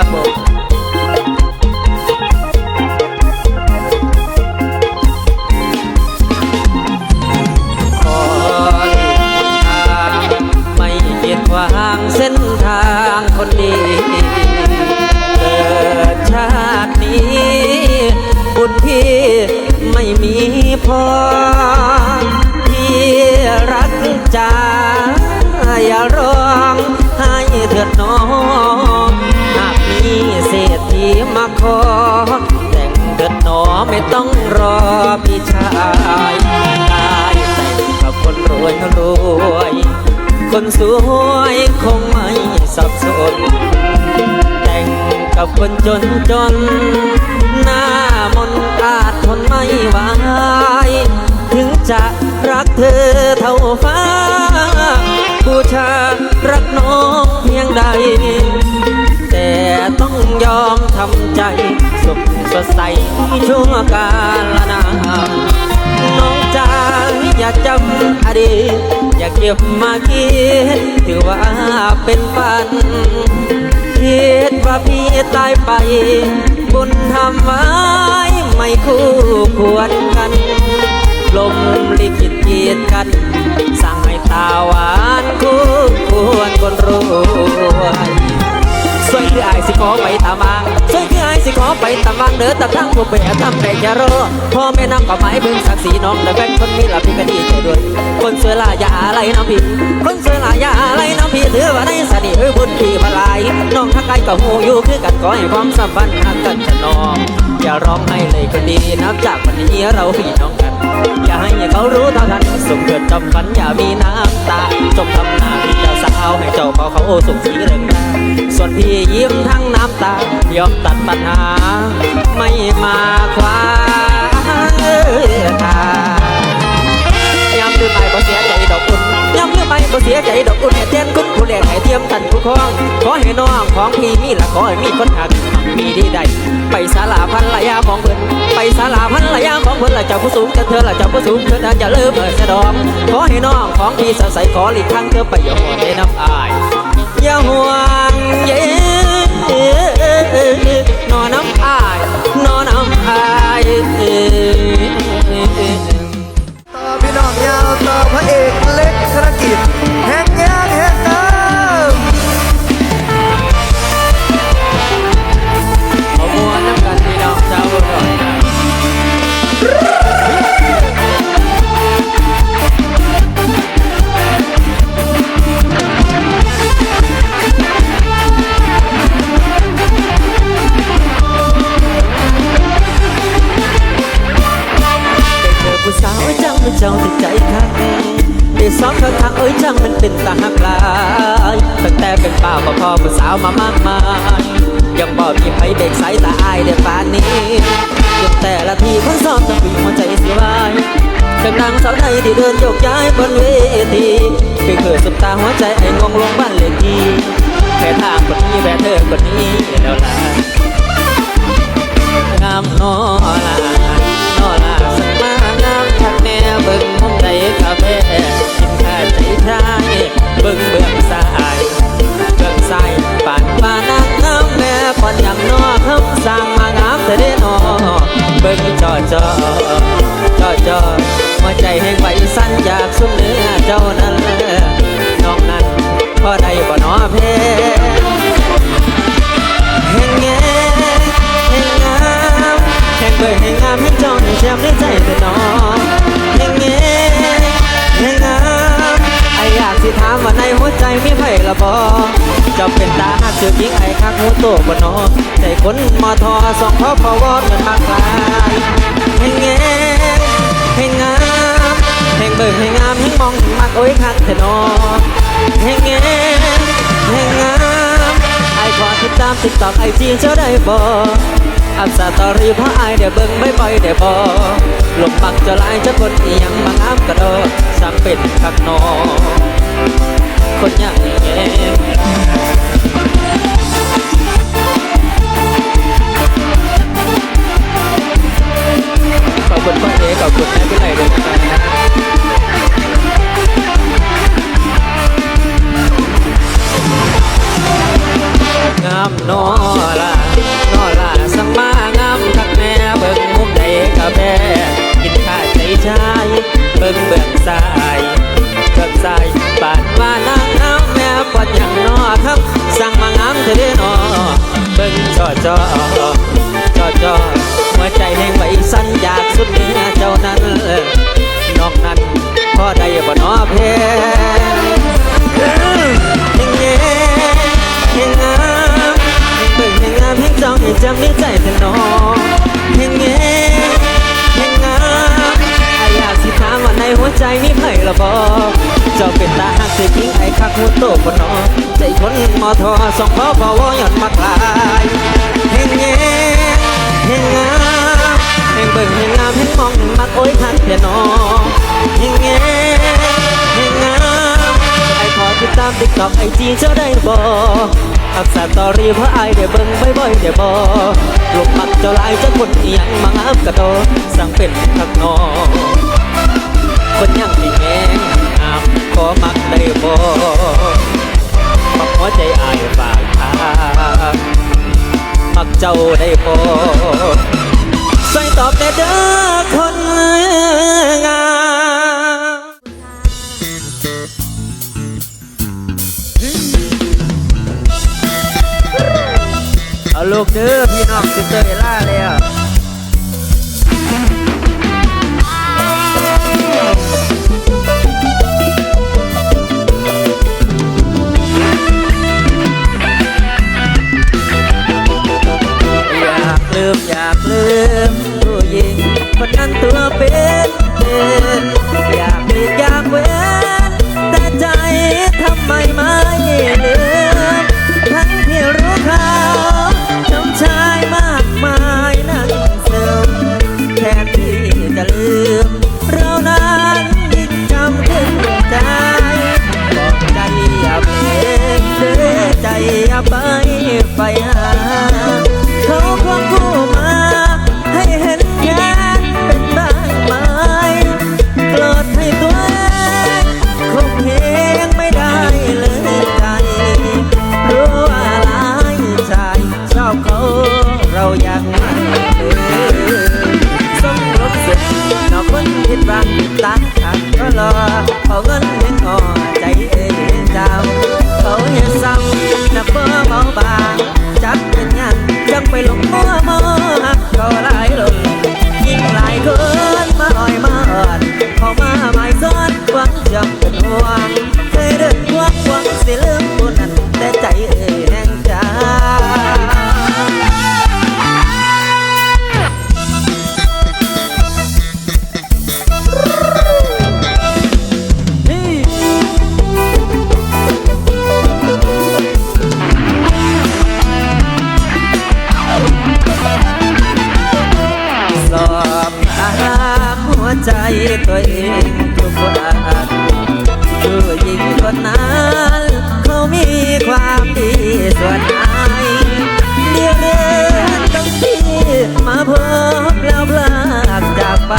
ครับผมขอหลีกทางไม่เกียดวางเส้นทางคนดีเกิดชาตินี้ บุญพี่ไม่มีพอ คนสวยคงไม่สับสน แต่งกับคนจนจน หน้ามนอาจทนไม่ไหวถึงจะรักเธอเท่าฟ้าบูชารักน้องเพียงใด แต่ต้องยอมทำใจสุขสดใสชั่วกาลนานน้องจากจำอดีตอยากเก็บมาคิดถือว่าเป็นฝัน คิดว่าพี่ตายไป บุญทำไว้ไม่คู่ควรกันลมลิขิตเกียดกัน สั่งให้ตาหวานคู่ควรคนรวยสวยคืออายสิขอไป ตามบางเด้อตามทางผู้เปียทำแต่จะรอพ่อแม่นำก็หมายบึงศักดิ์ศรีน้องและแฟนคนมีละพี่ก็ดีใจด้วยคนสวยลาอย่าอะไรน้ำพี่คนสวยลาอย่าอะไรน้ำพี่ถือว่าในสนิทบุญพี่พลายน้องทักไกลก็หูอยู่คือกันขอให้ความสัมพันธ์หักกันจะนองอย่าร้องให้เลยคนดีนับจากวันนี้เราพี่น้องกัน อย่าให้เขารู้เท่าทันสุขเกิดจำฝันอย่ามีน้ำตาจงทำหน้าที่เจ้าสาวให้เจ้าเขาเขาสุขสีเริงรา ส่วนพี่ยิ้มทั้งน้ำตายอมตัดปัญหา ไม่มาคว้าทางย้ำลืมไปบ่เสียใจดอกอุ่นย้ำลืมไปบ่เสียใจดอกอุ่นให้เต้นคุณผู้เลี้ยงให้เทียมทันผู้ครองขอให้น้องของพี่มีละขอให้มีคนหักมีดีใดไปสาลาพันละยาของเพิ่นไปสาลาพันละยาของเพิ่นละเจ้าผู้สูงจะเธอละเจ้าผู้สูงเธอน่าจะเลิมเออเสดองขอให้น้องของพี่สดใสขอหลีกทางเธอไปอย่าห่วในน้ำอายอย่าห่ว เย็นนอนน้ำอายนอนน้ำอายต่อพี่น้องยาวต่อพระเอกเล็กธนกิจานยังบอกมีไผเด็กใสตาอายเด้ปานนี้ยังแต่ละทีคนซ้อมจะปีหัวใจสิวายจังนางสาวไทยที่เดินโยกย้ายบนเวทีคือเกิดสุดตาหัวใจไอ้งงลงบ้านเลยทีแค่ทางคนนี้แค่เธอคนนี้แล้วล่ะงามนอล จอจอจอจอหัวใจแห่งไหวสั้นอยากสุมเนื้อเจ้านั้นน้องนั้นพอได้บ่นอเพแห่งแงแห่งงามแห่งเบื่อแห่งงามแห่งจองแชมในใจแต่น้อง สิถามว่าในหัวใจมีไผละบอจะเป็นตาหักเสือยิงไอ้คักหัวโตบ่นอใจคนมอทอสองพ่อพอวอดเหมือนมากลายแห่งแงแห่งงามแห่งเบิดแห่งงามแห่งมองแห่งมากโอ้ยคักแต่นอแห่งแงแห่งงามไอ้ขอติดตามติดต่อไอจีเจ้าได้บ่อัพสตอรี่เพราะไอเดี๋ยวเบิ่งไม่บ่อยเดี๋ยวบ่ลมปักจะลายจะคนอียังบางอ้ามกระโดดสังเป็นคักนอ คนอย่างนี้ขอบคุณพ่อเอขอบคุณแม่พี่ไหลด้วยนะครับงามนอลานอลาสังมางามทักแม่เบิ่งมุมใดกะแม่กินข้าใจชาเบิ่งเบิ่งสา มางาเธอได้นอเบิ่งจอจอจอจอหัวใจแห่งไหวสั่นอยากสุดเนือเจ้านั้นนอกนั้นพ่อได้บ่นอเพเฮงเย่เฮงงามเฮงเบิ่งเฮงงามเฮงจ้องให้จำในใจแต่นอเฮงเย่เฮงงามออยากสิถามว่าในหัวใจมีไผละบ่เจ้าเป็นตาหักสิทิ้งไอ้คักหัวโตบ่นอ คนมอทอส่องพอพอวหย่อนมักลายเฮงเย่เฮงงามเฮงเบิ่งเฮงงามเฮงมองมักโอ้ยคักแต่นอเฮงเย่เฮงงามไอขอติดตามติ๊กต็อกไอจีเจ้าได้บอกอักษรตอรี่เพราะไอายได้เบิ่งบ่อยๆได้บอกลูกมักเจ้าลายเจ้าคนเอียงมังอับกระโดสั่งเป็นทักนอคนยังที่แงงามขอมักได้บอก ใจอายฝากทางมักเจ้าได้บอ เขาเรายังไม่ลืมสมรบสุดนอกคนผิดหวังตาขัดก็รอเอาเงินเลี้ยงอ่อใจเองเจ้าเขาเห็นซ้ำนับเบอร์เบาบางจับเป็นยันจังไปลงมัวมอานเขามีความดีส่วนอายเดียวเดินตั้งที่มาพบแล้วพลากจากไป